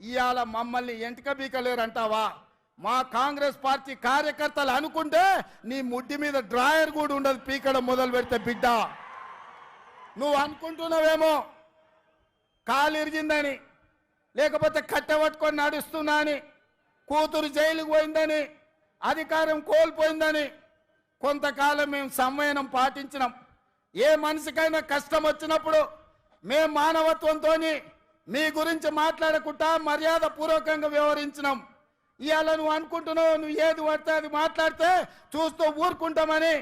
ఇవాళ మమ్మల్ని ఎంటిక బీకలేరంటావా? మా కాంగ్రెస్ పార్టీ కార్యకర్తలు అనుకుంటే నీ ముడ్డి మీద డ్రాయర్ కూడా ఉండదు పీకడం మొదలు పెడితే బిడ్డ. నువ్వు అనుకుంటున్నావేమో? కాలిరిగిందని లేకపోతే కట్టబట్టుకొని నడుస్తున్నా అని కూతురు జైలుకు పోయిందని అధికారం కోల్పోయిందని కొంతకాలం మేము సంవయనం పాటించినాం. ఏ మనిషికైనా కష్టం వచ్చినప్పుడు మేము మానవత్వంతో మీ గురించి మాట్లాడకుండా మర్యాద పూర్వకంగా వ్యవహరించినాం. ఇవాళ నువ్వు అనుకుంటున్నావు నువ్వు ఏది పడితే అది మాట్లాడితే చూస్తూ ఊరుకుంటామని.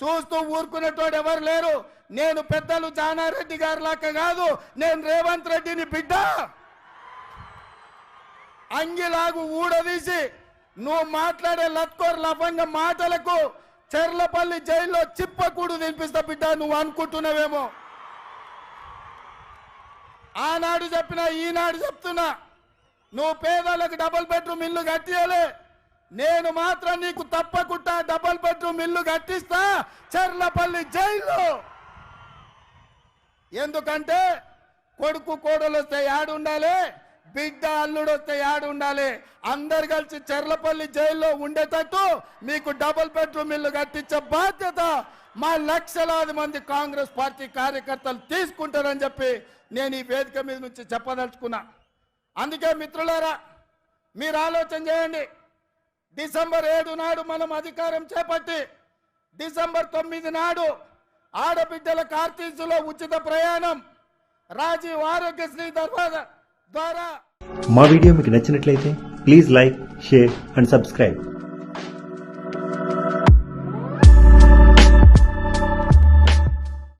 చూస్తూ ఊరుకునేటోడు ఎవరు లేరు. నేను పెద్దలు జానారెడ్డి గారి లాక్క కాదు నేను రేవంత్ రెడ్డిని బిడ్డ. అంగిలాగు ఊడదీసి నువ్వు మాట్లాడే లత్కోర్ లభంగ మాటలకు చెర్లపల్లి జైల్లో చిప్పకూడు తినిపిస్తా బిడ్డ నువ్వు అనుకుంటున్నావేమో. ఆనాడు చెప్పినా ఈనాడు చెప్తున్నా. నువ్వు పేదలకు డబుల్ బెడ్రూమ్ ఇల్లు కట్టియలే. నేను మాత్రం నీకు తప్పకుండా డబుల్ బెడ్రూమ్ ఇల్లు కట్టిస్తా. చెర్లపల్లి జైల్లో. ఎందుకంటే కొడుకు కోడలు వస్తే యాడు ఉండాలి బిడ్డ అల్లుడు వస్తే యాడు ఉండాలి అందరు కలిసి చెర్లపల్లి జైల్లో ఉండేటట్టు మీకు డబుల్ బెడ్రూమ్ ఇల్లు కట్టించే బాధ్యత మా లక్షలాది మంది కాంగ్రెస్ పార్టీ కార్యకర్తలు తీసుకుంటారని చెప్పి నేను ఈ వేదిక మీద నుంచి చెప్పదలుచుకున్నా. అందుకే మిత్రులారా మీరు ఆలోచన చేయండి. డిసెంబర్ ఏడు నాడు మనం అధికారం చేపట్టి డిసెంబర్ తొమ్మిది నాడు ఆడబిడ్డల కార్తీసులో ఉచిత ప్రయాణం రాజీవ్ ఆరోగ్యశ్రీ దర్వాజా ద్వారా. మా వీడియో మీకు నచ్చినట్లయితే please like share and subscribe.